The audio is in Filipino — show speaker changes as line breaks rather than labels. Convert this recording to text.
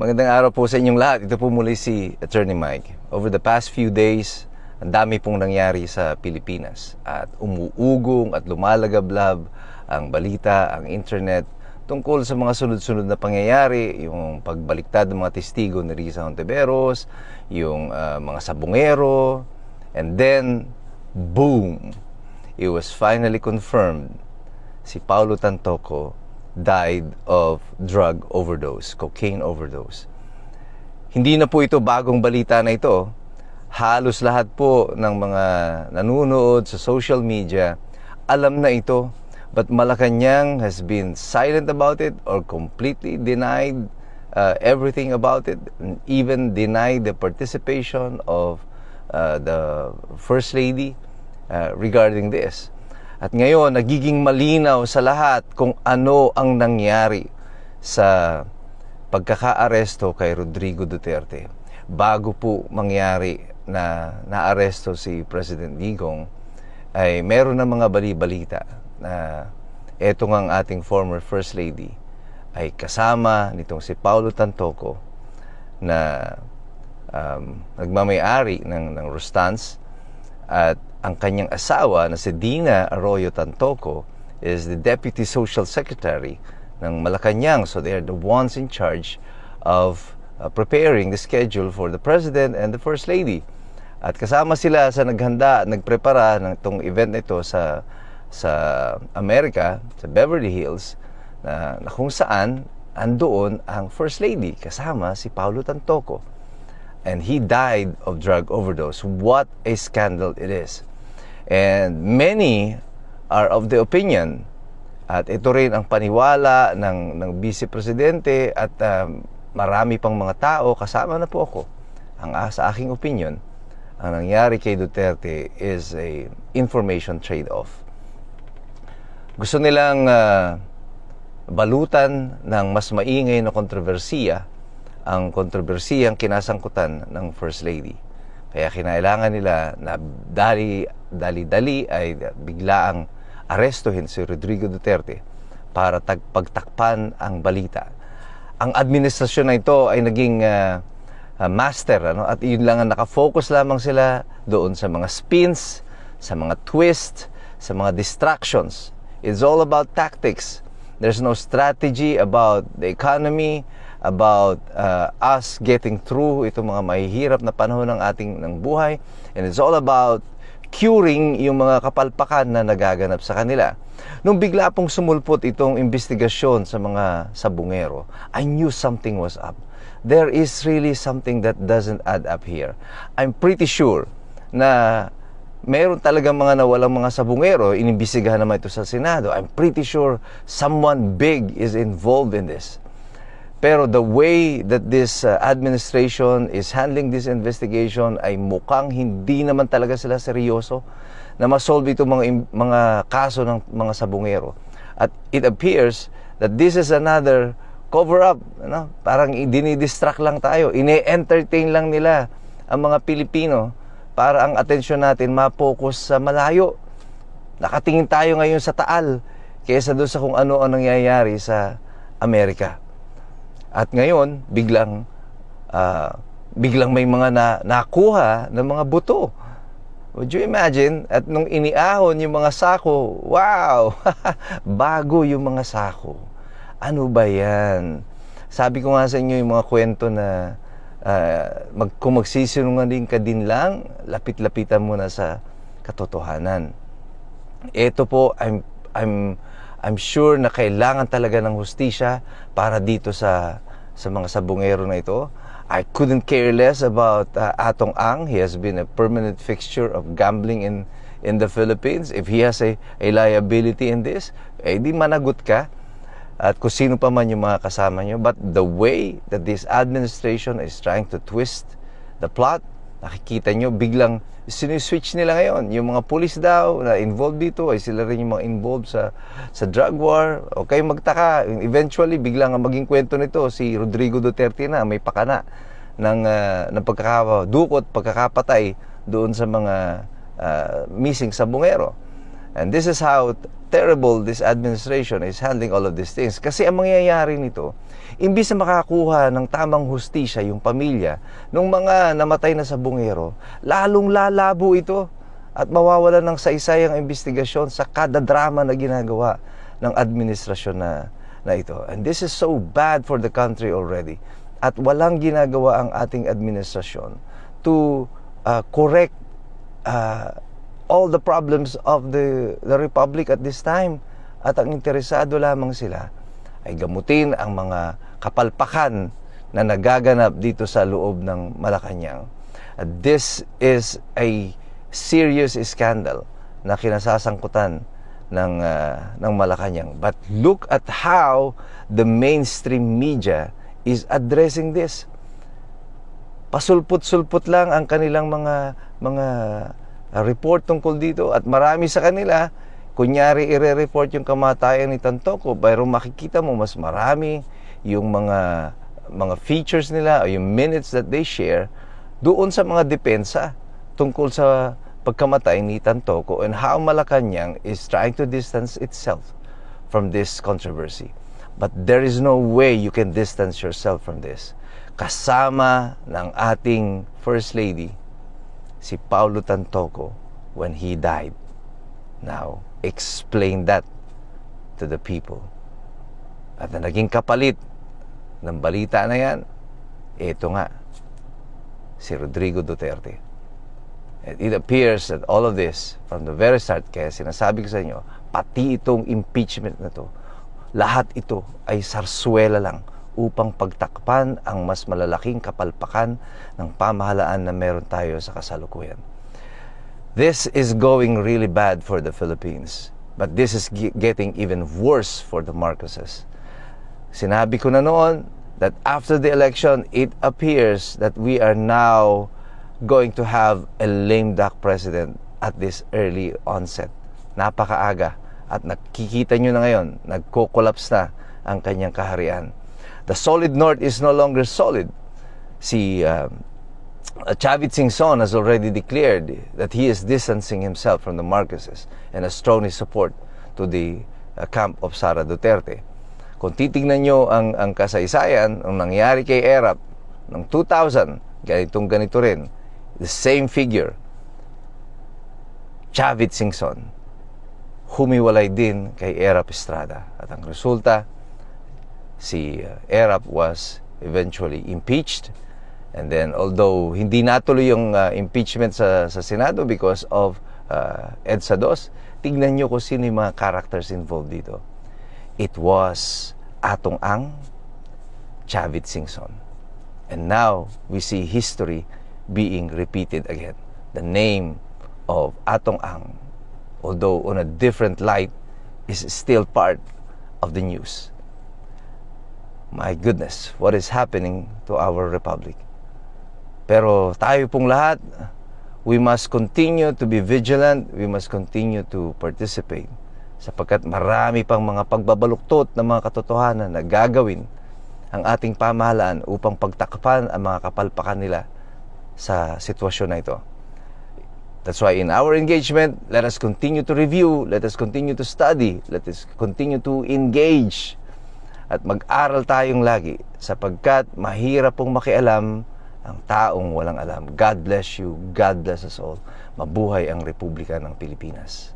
Magandang araw po sa inyong lahat. Ito po muli si Attorney Mike. Over the past few days, ang dami pong nangyari sa Pilipinas at umuugong at lumalagablab ang balita, ang internet tungkol sa mga sunod-sunod na pangyayari, yung pagbaliktad ng mga testigo ni Risa Hontiveros, yung ah, mga sabungero, and then, boom! It was finally confirmed si Paulo Tantoco died of drug overdose, cocaine overdose. Hindi na po ito bagong balita na ito. Halos lahat po ng mga nanunood sa social media alam na ito. But Malacanang has been silent about it or completely denied uh, everything about it, and even denied the participation of uh, the First Lady uh, regarding this. At ngayon, nagiging malinaw sa lahat kung ano ang nangyari sa pagkakaaresto kay Rodrigo Duterte. Bago po mangyari na naaresto si President Digong, ay meron na mga bali-balita na eto ang ating former First Lady ay kasama nitong si Paulo Tantoco na um, nagmamayari ng, ng Rustans at ang kanyang asawa na si Dina Arroyo Tantoco is the Deputy Social Secretary ng Malacanang. So they are the ones in charge of uh, preparing the schedule for the President and the First Lady. At kasama sila sa naghanda, nagprepara ng itong event nito sa sa Amerika, sa Beverly Hills, na, na kung saan andoon ang First Lady kasama si Paulo Tantoco and he died of drug overdose. What a scandal it is. And many are of the opinion at ito rin ang paniwala ng, ng Vice Presidente at um, marami pang mga tao, kasama na po ako, ang sa aking opinion, ang nangyari kay Duterte is a information trade-off. Gusto nilang ah, balutan ng mas maingay na kontrobersiya ang kontrobersiyang kinasangkutan ng First Lady. Kaya kinailangan nila na dali, dali-dali ay biglaang arestuhin si Rodrigo Duterte para pagtakpan ang balita. Ang administrasyon na ito ay naging ah, master ano at yun lang ang nakafocus lamang sila doon sa mga spins, sa mga twist, sa mga distractions. It's all about tactics. There's no strategy about the economy, about uh, us getting through itong mga mahihirap na panahon ng ating ng buhay. And it's all about curing yung mga kapalpakan na nagaganap sa kanila. Nung bigla pong sumulpot itong investigasyon sa mga sabungero, I knew something was up. There is really something that doesn't add up here. I'm pretty sure na meron talagang mga nawalang mga sabungero, inimbisigahan naman ito sa Senado. I'm pretty sure someone big is involved in this. Pero the way that this uh, administration is handling this investigation ay mukhang hindi naman talaga sila seryoso na masolve itong mga, mga kaso ng mga sabungero. At it appears that this is another cover-up. Ano? Parang dinidistract lang tayo. Ine-entertain lang nila ang mga Pilipino para ang atensyon natin mapokus sa malayo. Nakatingin tayo ngayon sa taal kaysa doon sa kung ano ang nangyayari sa Amerika. At ngayon, biglang ah, biglang may mga na, nakuha ng mga buto. Would you imagine? At nung iniahon yung mga sako, wow! Bago yung mga sako. Ano ba yan? Sabi ko nga sa inyo yung mga kwento na ah, mag, kung magsisinungaling ka din lang, lapit-lapitan mo na sa katotohanan. Ito po, I'm, I'm, I'm sure na kailangan talaga ng hustisya para dito sa, sa mga sabungero na ito. I couldn't care less about uh, Atong Ang. He has been a permanent fixture of gambling in in the Philippines. If he has a, a liability in this, eh di managot ka. At kung sino pa man yung mga kasama nyo. But the way that this administration is trying to twist the plot, nakikita nyo, biglang siniswitch nila ngayon. Yung mga pulis daw na involved dito, ay sila rin yung mga involved sa, sa drug war. O kayo magtaka, eventually, biglang ang maging kwento nito, si Rodrigo Duterte na may pakana ng, uh, ng pagkakadukot, pagkakapatay doon sa mga uh, missing sabungero. And this is how terrible this administration is handling all of these things. Kasi ang mangyayari nito, imbis na makakuha ng tamang hustisya yung pamilya ng mga namatay na sa bungero, lalong lalabo ito at mawawalan ng saysayang investigasyon sa kada drama na ginagawa ng administrasyon na, na ito. And this is so bad for the country already. At walang ginagawa ang ating administrasyon to uh, correct uh, all the problems of the, the Republic at this time. At ang interesado lamang sila ay gamutin ang mga kapalpakan na nagaganap dito sa loob ng Malacanang. At this is a serious scandal na kinasasangkutan ng, uh, ng Malacanang. But look at how the mainstream media is addressing this pasulput-sulput lang ang kanilang mga mga report tungkol dito at marami sa kanila kunyari ire-report yung kamatayan ni Tantoko pero makikita mo mas marami yung mga mga features nila o yung minutes that they share doon sa mga depensa tungkol sa pagkamatay ni Tantoko and how Malacanang is trying to distance itself from this controversy. But there is no way you can distance yourself from this kasama ng ating First Lady, si Paulo Tantoco, when he died. Now, explain that to the people. At na naging kapalit ng balita na yan, ito nga, si Rodrigo Duterte. And it appears that all of this, from the very start, kaya sinasabi ko sa inyo, pati itong impeachment na to, lahat ito ay sarsuela lang upang pagtakpan ang mas malalaking kapalpakan ng pamahalaan na meron tayo sa kasalukuyan. This is going really bad for the Philippines. But this is ge- getting even worse for the Marcoses. Sinabi ko na noon that after the election, it appears that we are now going to have a lame duck president at this early onset. Napakaaga. At nakikita nyo na ngayon, nagko-collapse na ang kanyang kaharian. The solid north is no longer solid. Si um, Chavit Singson has already declared that he is distancing himself from the Marcoses and has thrown his support to the uh, camp of Sara Duterte. Kung titingnan nyo ang, ang kasaysayan, ang nangyari kay Erap ng 2000, ganitong ganito rin, the same figure, Chavit Singson, humiwalay din kay Erap Estrada. At ang resulta, si uh, Erap was eventually impeached. And then although hindi natuloy yung uh, impeachment sa, sa Senado because of uh, EDSA 2, tignan nyo kung sino yung mga characters involved dito. It was Atong Ang, Chavit Singson. And now we see history being repeated again. The name of Atong Ang, although on a different light, is still part of the news. My goodness, what is happening to our republic? Pero tayo pong lahat, we must continue to be vigilant, we must continue to participate sapagkat marami pang mga pagbabaluktot ng mga katotohanan na gagawin ang ating pamahalaan upang pagtakpan ang mga kapalpakan nila sa sitwasyon na ito. That's why in our engagement, let us continue to review, let us continue to study, let us continue to engage at mag-aral tayong lagi sapagkat mahirap pong makialam ang taong walang alam. God bless you. God bless us all. Mabuhay ang Republika ng Pilipinas.